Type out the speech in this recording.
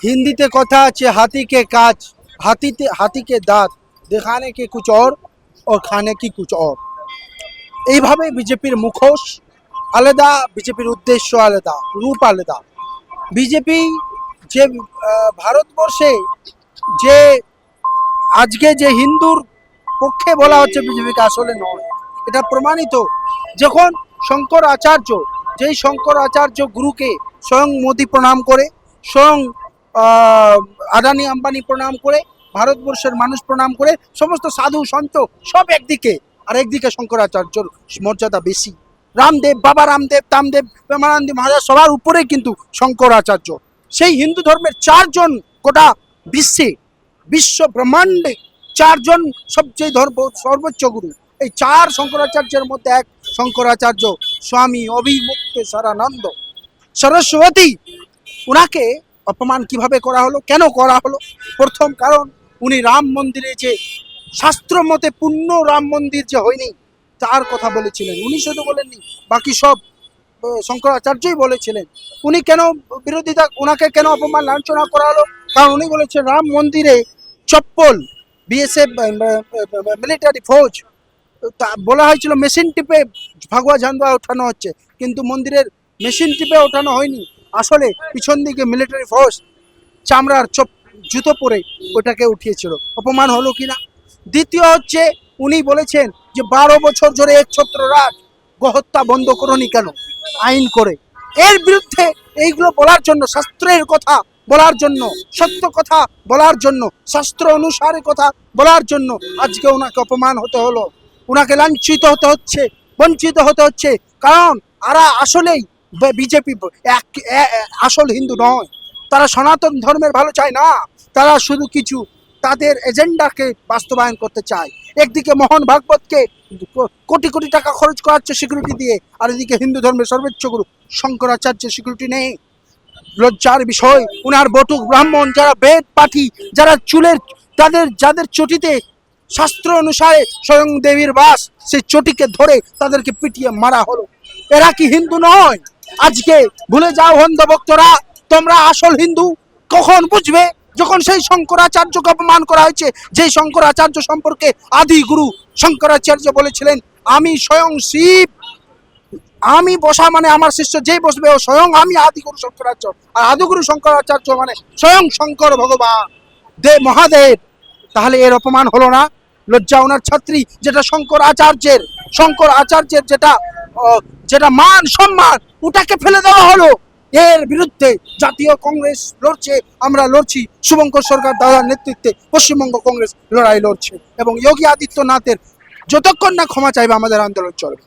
হিন্দিতে কথা আছে, হাতিকে কাজ, হাতিতে, হাতিকে দাঁত, দেখানে কি কুচ অর ও খানে কি কুচ অর। এইভাবে বিজেপির মুখোশ আলাদা, বিজেপির উদ্দেশ্য আলাদা, রূপ আলাদা। বিজেপি যে ভারতবর্ষে যে, আজকে যে হিন্দুর পক্ষে বলা হচ্ছে বিজেপিকে আসলে নয়, এটা প্রমাণিত। যখন শঙ্কর আচার্য, যেই শঙ্কর আচার্য গুরুকে স্বয়ং মোদি প্রণাম করে, স্বয়ং আদানি আম্বানি প্রণাম করে, ভারতবর্ষের মানুষ প্রণাম করে, সমস্ত সাধু সন্ত সব একদিকে, আর একদিকে শঙ্করাচার্যর মর্যাদা বেশি। রামদেব, বাবা রামদেব, তামদেব, প্রেমানন্দ মহারাজ সবার উপরে কিন্তু শঙ্করাচার্য। সেই হিন্দু ধর্মের চারজন গোটা বিশ্বে, বিশ্ব ব্রহ্মাণ্ডে চারজন সবচেয়ে ধর্ম, সর্বোচ্চ গুরু। এই চার শঙ্করাচার্যের মধ্যে এক শঙ্করাচার্য, স্বামী অভিমুক্ত সারানন্দ সরস্বতী ওনাকে অপমান কীভাবে করা হলো? কেন করা হলো? প্রথম কারণ, উনি রাম মন্দিরে যে শাস্ত্র মতে পূর্ণ রাম মন্দির যে হয়নি, তার কথা বলেছিলেন। উনি শুধু বলেননি, বাকি সব শঙ্করাচার্যই বলেছিলেন। উনি কেন বিরোধিতা ওনাকে কেন অপমান, লাঞ্ছনা করা হলো? কারণ উনি বলেছেন, রাম মন্দিরে চপ্পল, বিএসএফ মিলিটারি ফৌজ, তা বলা হয়েছিল, মেশিন টিপে ভাগুয়া ঝান্ডা ওঠানো হচ্ছে। কিন্তু মন্দিরের মেশিন টিপে ওঠানো হয়নি। আসলে পিছন দিকে মিলিটারি ফোর্স চামড়ার চপ জুতো পরে ওটাকে উঠিয়েছিল। অপমান হলো কিনা? দ্বিতীয় হচ্ছে, উনি বলেছেন যে বারো বছর ধরে এক ছত্র রাজ গহত্যা বন্ধ করনি কেন? আইন করে। এর বিরুদ্ধে এইগুলো বলার জন্য, শাস্ত্রের কথা বলার জন্য, সত্য কথা বলার জন্য, শাস্ত্র অনুসারে কথা বলার জন্য আজকে ওনাকে অপমান হতে হলো। ওনাকে লাঞ্ছিত হতে হচ্ছে, বঞ্চিত হতে হচ্ছে। কারণ, আরা আসলেই বিজেপি আসল হিন্দু নয়। তারা সনাতন ধর্মের ভালো চায় না। তারা শুধু কিছু তাদের এজেন্ডাকে বাস্তবায়ন করতে চায়। একদিকে মোহন ভাগবতকে কোটি কোটি টাকা খরচ করাচ্ছে সিকিউরিটি দিয়ে, আর এদিকে হিন্দু ধর্মের সর্বোচ্চ গুরু শঙ্করাচার্যের সিকিউরিটি নেই। লজ্জার বিষয়, উনার বটুক ব্রাহ্মণ যারা বেদ পাঠি, যারা চুলের, তাদের, যাদের চটিতে শাস্ত্র অনুসারে স্বয়ং দেবীর বাস, সেই চটিকে ধরে তাদেরকে পিটিয়ে মারা হলো। এরা কি হিন্দু নয়? আজকে ভুলে যাও হন্দ ভক্তরা, তোমরা আসল হিন্দু। কখন বুঝবে? যখন সেই শঙ্করাচার্যকে অপমান করা হয়েছে, যেই শঙ্করাচার্য সম্পর্কে আদি গুরু শঙ্করাচার্য বলেছিলেন, আমি স্বয়ং শিব। আমি বসা মানে আমার শিষ্য যেই বসবে, ও স্বয়ং আমি আদিগুরু শঙ্করাচার্য। আর আদিগুরু শঙ্করাচার্য মানে স্বয়ং শঙ্কর ভগবান। দে মহাদেব। তাহলে এর অপমান হলো না। লজ্জা ওনার ছাত্রী, যেটা শঙ্কর আচার্যের শঙ্কর আচার্যের যেটা যেটা মান সম্মান ওটাকে ফেলে দেওয়া হলো। এর বিরুদ্ধে জাতীয় কংগ্রেস লড়ছে, আমরা লড়ছি। শুভঙ্কর সরকার দাদার নেতৃত্বে পশ্চিমবঙ্গ কংগ্রেস লড়াই লড়ছে এবং যোগী আদিত্যনাথের যতক্ষণ না ক্ষমা চাইবে, আমাদের আন্দোলন চলবে।